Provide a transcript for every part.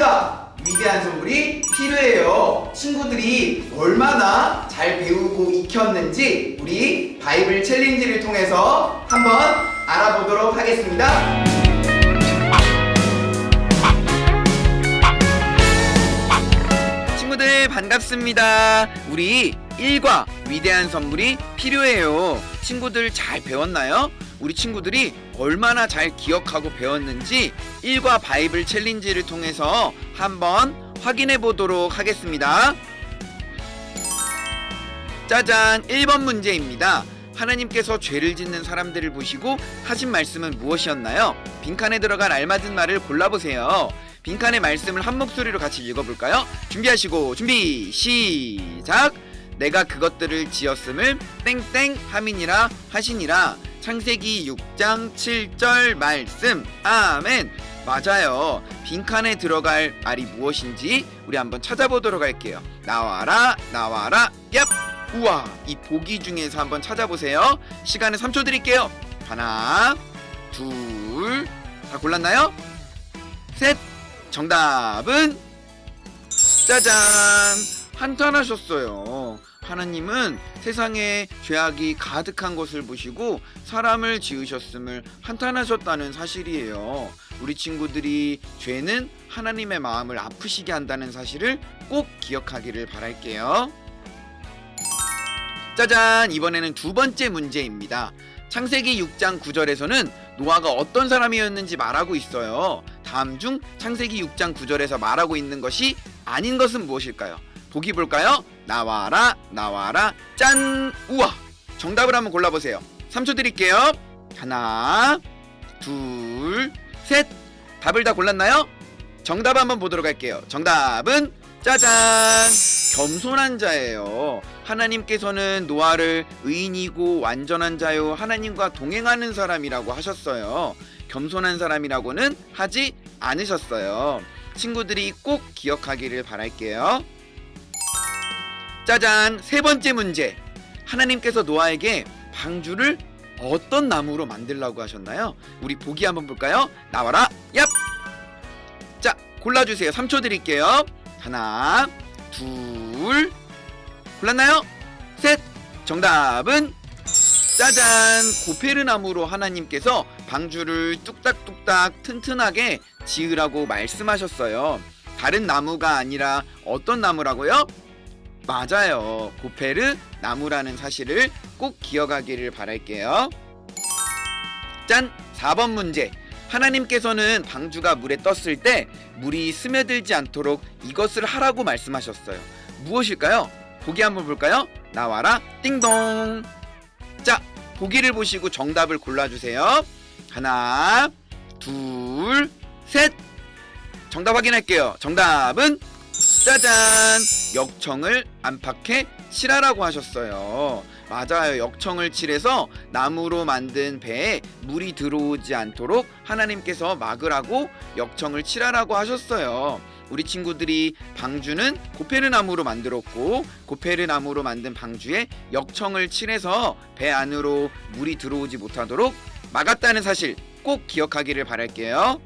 1과 위대한 선물이 필요해요. 친구들이 얼마나 잘 배우고 익혔는지 우리 바이블 챌린지를 통해서 한번 알아보도록 하겠습니다. 친구들 반갑습니다. 우리 1과 위대한 선물이 필요해요. 친구들 잘 배웠나요? 우리 친구들이 얼마나 잘 기억하고 배웠는지 1과 바이블 챌린지를 통해서 한번 확인해 보도록 하겠습니다. 짜잔! 1번 문제입니다. 하나님께서 죄를 짓는 사람들을 보시고 하신 말씀은 무엇이었나요? 빈칸에 들어간 알맞은 말을 골라보세요. 빈칸의 말씀을 한 목소리로 같이 읽어볼까요? 준비하시고 준비 시작! 내가 그것들을 지었음을 땡땡 함이니라 하시니라 창세기 6장 7절 말씀. 아멘. 맞아요. 빈칸에 들어갈 말이 무엇인지 우리 한번 찾아보도록 할게요. 나와라 나와라 얍. 우와 이 보기 중에서 한번 찾아보세요. 시간은 3초 드릴게요. 하나 둘 다 골랐나요? 셋. 정답은 짜잔. 한탄하셨어요 하나님은 세상에 죄악이 가득한 것을 보시고 사람을 지으셨음을 한탄하셨다는 사실이에요. 우리 친구들이 죄는 하나님의 마음을 아프시게 한다는 사실을 꼭 기억하기를 바랄게요. 짜잔! 이번에는 두 번째 문제입니다. 창세기 6장 9절에서는 노아가 어떤 사람이었는지 말하고 있어요. 다음 중 창세기 6장 9절에서 말하고 있는 것이 아닌 것은 무엇일까요? 보기 볼까요? 나와라 나와라 짠! 우와! 정답을 한번 골라보세요. 3초 드릴게요. 하나 둘 셋! 답을 다 골랐나요? 정답 한번 보도록 할게요. 정답은 짜잔! 겸손한 자예요. 하나님께서는 노아를 의인이고 완전한 자요. 하나님과 동행하는 사람이라고 하셨어요. 겸손한 사람이라고는 하지 않으셨어요. 친구들이 꼭 기억하기를 바랄게요 짜잔 세 번째 문제 하나님께서 노아에게 방주를 어떤 나무로 만들라고 하셨나요? 우리 보기 한번 볼까요? 나와라 얍! 자 골라 주세요 3초 드릴게요 하나 둘 골랐나요? 셋 정답은 짜잔 고페르 나무로 하나님께서 방주를 뚝딱뚝딱 튼튼하게 지으라고 말씀하셨어요 다른 나무가 아니라 어떤 나무라고요? 맞아요. 고페르 나무라는 사실을 꼭 기억하기를 바랄게요. 짠! 4번 문제. 하나님께서는 방주가 물에 떴을 때 물이 스며들지 않도록 이것을 하라고 말씀하셨어요. 무엇일까요? 보기 한번 볼까요? 나와라 띵동. 자, 보기를 보시고 정답을 골라주세요. 하나, 둘, 셋. 정답 확인할게요. 정답은 짜잔! 역청을 안팎에 칠하라고 하셨어요. 맞아요. 역청을 칠해서 나무로 만든 배에 물이 들어오지 않도록 하나님께서 막으라고 역청을 칠하라고 하셨어요. 우리 친구들이 방주는 고페르 나무로 만들었고 고페르 나무로 만든 방주에 역청을 칠해서 배 안으로 물이 들어오지 못하도록 막았다는 사실 꼭 기억하기를 바랄게요.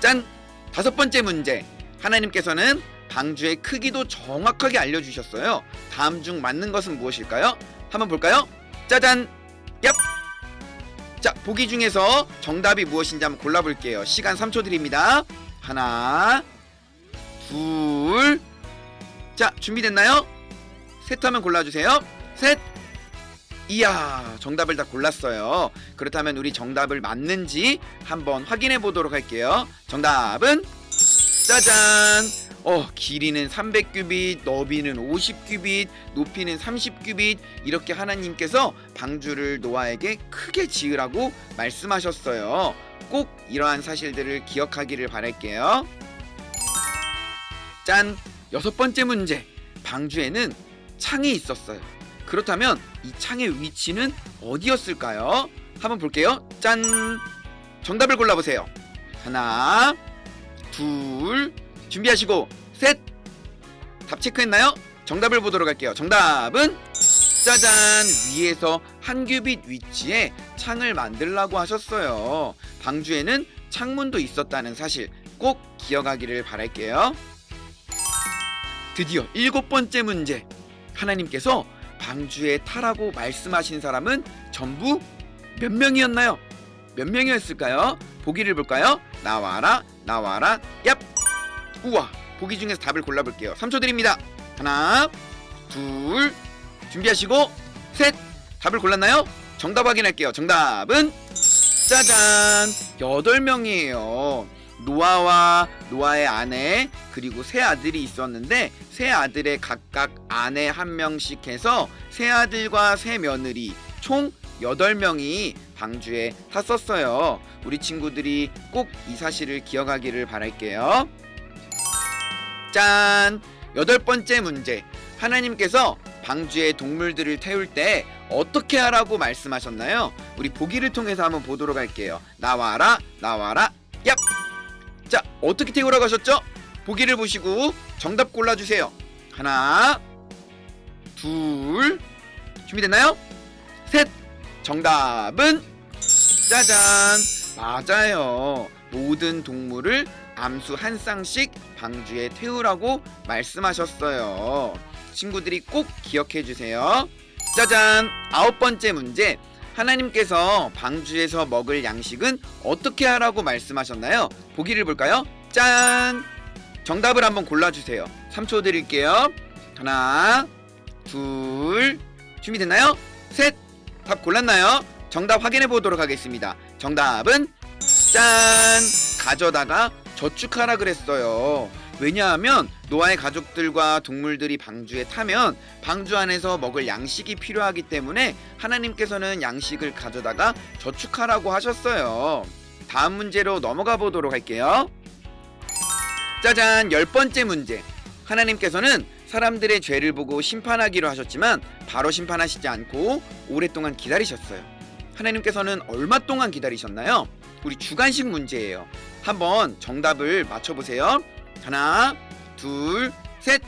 짠! 다섯 번째 문제. 하나님께서는 방주의 크기도 정확하게 알려주셨어요. 다음 중 맞는 것은 무엇일까요? 한번 볼까요? 짜잔! 얍! 자, 보기 중에서 정답이 무엇인지 한번 골라볼게요. 시간 3초 드립니다. 하나, 둘, 자, 준비됐나요? 셋 하면 골라주세요. 셋! 이야, 정답을 다 골랐어요. 그렇다면 우리 정답을 맞는지 한번 확인해 보도록 할게요. 정답은 짜잔! 어, 길이는 300규빗, 너비는 50규빗, 높이는 30규빗 이렇게 하나님께서 방주를 노아에게 크게 지으라고 말씀하셨어요. 꼭 이러한 사실들을 기억하기를 바랄게요. 짠! 여섯 번째 문제. 방주에는 창이 있었어요. 그렇다면 이 창의 위치는 어디였을까요? 한번 볼게요. 짠! 정답을 골라보세요. 하나, 둘, 준비하시고 셋. 답 체크했나요? 정답을 보도록 할게요. 정답은 짜잔 위에서 한 큐빗 위치에 창을 만들라고 하셨어요. 방주에는 창문도 있었다는 사실 꼭 기억하기를 바랄게요. 드디어 일곱 번째 문제. 하나님께서 방주에 타라고 말씀하신 사람은 전부 몇 명이었나요? 몇 명이었을까요? 보기를 볼까요? 나와라, 나와라, 얍! 우와, 보기 중에서 답을 골라볼게요. 3초 드립니다. 하나, 둘, 준비하시고, 셋! 답을 골랐나요? 정답 확인할게요. 정답은 짜잔! 8명이에요. 노아와 노아의 아내 그리고 세 아들이 있었는데 세 아들의 각각 아내 한 명씩 해서 세 아들과 세 며느리 총 8명이 방주에 탔었어요. 우리 친구들이 꼭 이 사실을 기억하기를 바랄게요. 짠! 여덟 번째 문제. 하나님께서 방주에 동물들을 태울 때 어떻게 하라고 말씀하셨나요? 우리 보기를 통해서 한번 보도록 할게요. 나와라, 나와라, 얍! 자, 어떻게 태우라고 하셨죠? 보기를 보시고 정답 골라주세요. 하나, 둘, 준비됐나요? 셋! 정답은 짜잔! 맞아요. 모든 동물을 암수 한 쌍씩 방주에 태우라고 말씀하셨어요. 친구들이 꼭 기억해 주세요. 짜잔! 아홉 번째 문제. 하나님께서 방주에서 먹을 양식은 어떻게 하라고 말씀하셨나요? 보기를 볼까요? 짠! 정답을 한번 골라주세요. 3초 드릴게요. 하나, 둘, 준비됐나요? 셋! 답 골랐나요? 정답 확인해 보도록 하겠습니다. 정답은 짠! 가져다가 저축하라 그랬어요. 왜냐하면 노아의 가족들과 동물들이 방주에 타면 방주 안에서 먹을 양식이 필요하기 때문에 하나님께서는 양식을 가져다가 저축하라고 하셨어요. 다음 문제로 넘어가 보도록 할게요. 짜잔, 열 번째 문제. 하나님께서는 사람들의 죄를 보고 심판하기로 하셨지만 바로 심판하시지 않고 오랫동안 기다리셨어요. 하나님께서는 얼마 동안 기다리셨나요? 우리 주관식 문제예요. 한번 정답을 맞춰보세요. 하나, 둘, 셋.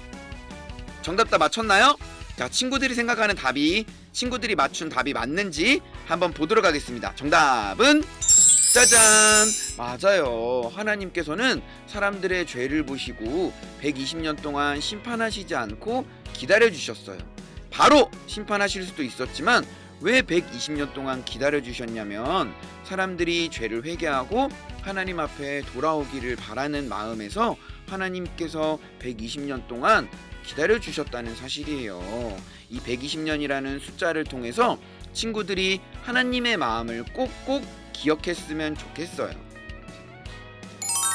정답 다 맞췄나요? 자, 친구들이 생각하는 답이 친구들이 맞춘 답이 맞는지 한번 보도록 하겠습니다. 정답은 짜잔! 맞아요. 하나님께서는 사람들의 죄를 보시고 120년 동안 심판하시지 않고 기다려 주셨어요. 바로 심판하실 수도 있었지만 왜 120년 동안 기다려 주셨냐면 사람들이 죄를 회개하고 하나님 앞에 돌아오기를 바라는 마음에서 하나님께서 120년 동안 기다려 주셨다는 사실이에요. 이 120년이라는 숫자를 통해서 친구들이 하나님의 마음을 꼭꼭 기억했으면 좋겠어요.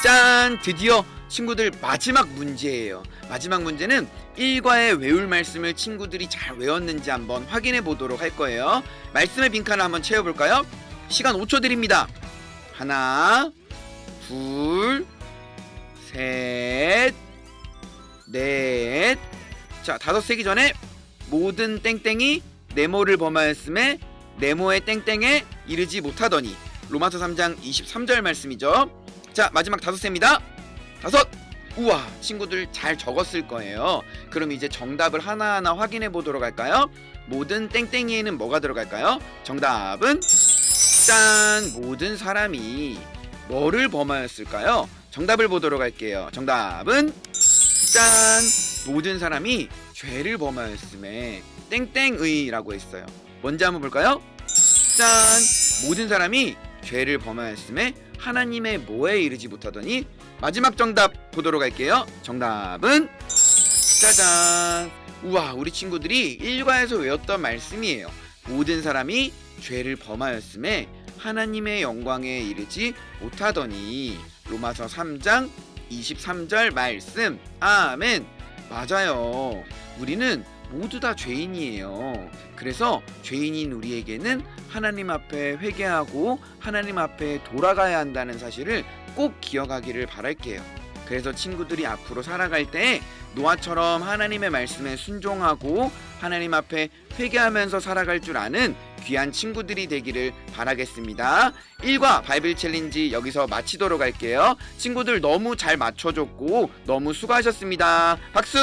짠! 드디어 친구들 마지막 문제예요. 마지막 문제는 일과의 외울 말씀을 친구들이 잘 외웠는지 한번 확인해 보도록 할 거예요. 말씀의 빈칸을 한번 채워 볼까요? 시간 5초 드립니다. 하나, 둘, 셋, 넷. 자, 다섯 세기 전에 모든 땡땡이 네모를 범하였음에 네모의 땡땡에 이르지 못하더니 로마서 3장 23절 말씀이죠. 자, 마지막 다섯 세입니다. 다섯. 우와, 친구들 잘 적었을 거예요. 그럼 이제 정답을 하나하나 확인해 보도록 할까요? 모든 땡땡이에는 뭐가 들어갈까요? 정답은 짠! 모든 사람이 뭐를 범하였을까요? 정답을 보도록 할게요. 정답은 짠! 모든 사람이 죄를 범하였음에 땡땡의라고 했어요. 뭔지 한번 볼까요? 짠! 모든 사람이 죄를 범하였음에 하나님의 뭐에 이르지 못하더니 마지막 정답 보도록 할게요. 정답은 짜잔! 우와, 우리 친구들이 일과에서 외웠던 말씀이에요. 모든 사람이 죄를 범하였음에 하나님의 영광에 이르지 못하더니 로마서 3장 23절 말씀. 아멘. 맞아요. 우리는 모두 다 죄인이에요. 그래서 죄인인 우리에게는 하나님 앞에 회개하고 하나님 앞에 돌아가야 한다는 사실을 꼭 기억하기를 바랄게요. 그래서 친구들이 앞으로 살아갈 때 노아처럼 하나님의 말씀에 순종하고 하나님 앞에 회개하면서 살아갈 줄 아는 귀한 친구들이 되기를 바라겠습니다. 1과 바이블 챌린지 여기서 마치도록 할게요. 친구들 너무 잘 맞춰줬고 너무 수고하셨습니다. 박수!